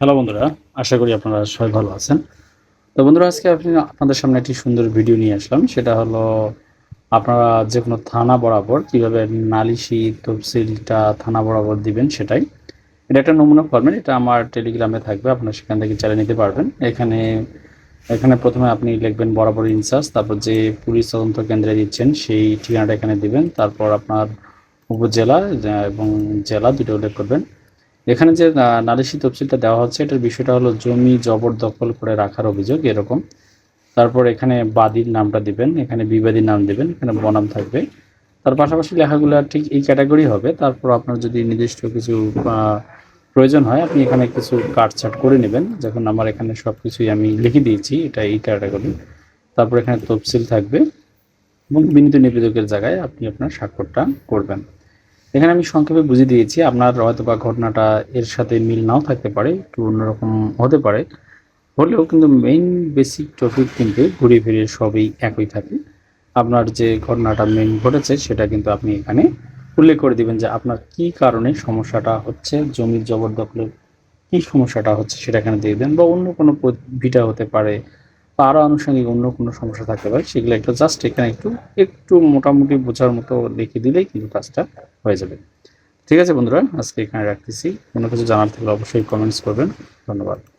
Hello বন্ধুরা, আশা করি আপনারা সবাই ভালো আছেন। তো বন্ধুরা, আজকে আপনি আপনাদের সামনে একটি সুন্দর ভিডিও নিয়ে আসলাম। সেটা হলো আপনারা যে কোনো থানা বরাবর কীভাবে নালিশি, তফসিলটা থানা বরাবর দিবেন সেটাই। এটা একটা নমুনা ফর্মেট এটা আমার টেলিগ্রামে থাকবে, আপনারা সেখান থেকে চালিয়ে নিতে পারবেন। এখানে এখানে প্রথমে আপনি লিখবেন বরাবর ইনচার্জ, তারপর যে পুলিশ তদন্ত কেন্দ্রে দিচ্ছেন, সেই ঠিকানাটা এখানে দিবেন। তারপর আপনার উপজেলা এবং জেলা দুটো উল্লেখ করবেন। এখানে যে নালিশি তফসিলটা দেওয়া হচ্ছে, এটার বিষয়টা হলো জমি জবরদখল করে রাখার অভিযোগ, এরকম। তারপর এখানে বাদীর নামটা দিবেন, এখানে বিবাদীর নাম দিবেন, এখানে বনাম থাকবে। তার পাশাপাশি লেখাগুলো ঠিক এই ক্যাটাগরি হবে। তারপর আপনার যদি নির্দিষ্ট কিছু প্রয়োজন হয়, আপনি এখানে কিছু কাটছাট করে নেবেন। যখন আমার এখানে সব কিছুই আমি লিখে দিয়েছি, এটা এই ক্যাটাগরি। তারপর এখানে তফসিল থাকবে এবং বিনীত নিবেদকের জায়গায় আপনি আপনার স্বাক্ষরটা করবেন। এখানে আমি সংক্ষেপে বুঝিয়ে দিয়েছি, আপনার হয়তো বা ঘটনাটা এর সাথে মিল নাও থাকতে পারে, একটু অন্যরকম হতে পারে। হলেও কিন্তু মেইন বেসিক টপিক কিন্তু ঘুরে ফিরে সবই একই থাকে। আপনার যে ঘটনাটা মেইন ঘটেছে, সেটা কিন্তু আপনি এখানে উল্লেখ করে দিবেন যে আপনার কি কারণে সমস্যাটা হচ্ছে, জমির জবরদখলের কি সমস্যাটা হচ্ছে, সেটা এখানে দিয়ে দেন, বা অন্য কোনো ভিটা হতে পারে বা আরও আনুষঙ্গিক অন্য কোনো সমস্যা থাকতে পারে, সেগুলো একটু জাস্ট এখানে একটু একটু মোটামুটি বোঝার মতো লিখে দিলেই কিন্তু কাজটা হয়ে যাবে। ঠিক আছে বন্ধুরা, আজকে এখানে রাখতেছি। কোনো কিছু জানার থাকলে অবশ্যই কমেন্টস করবেন। ধন্যবাদ।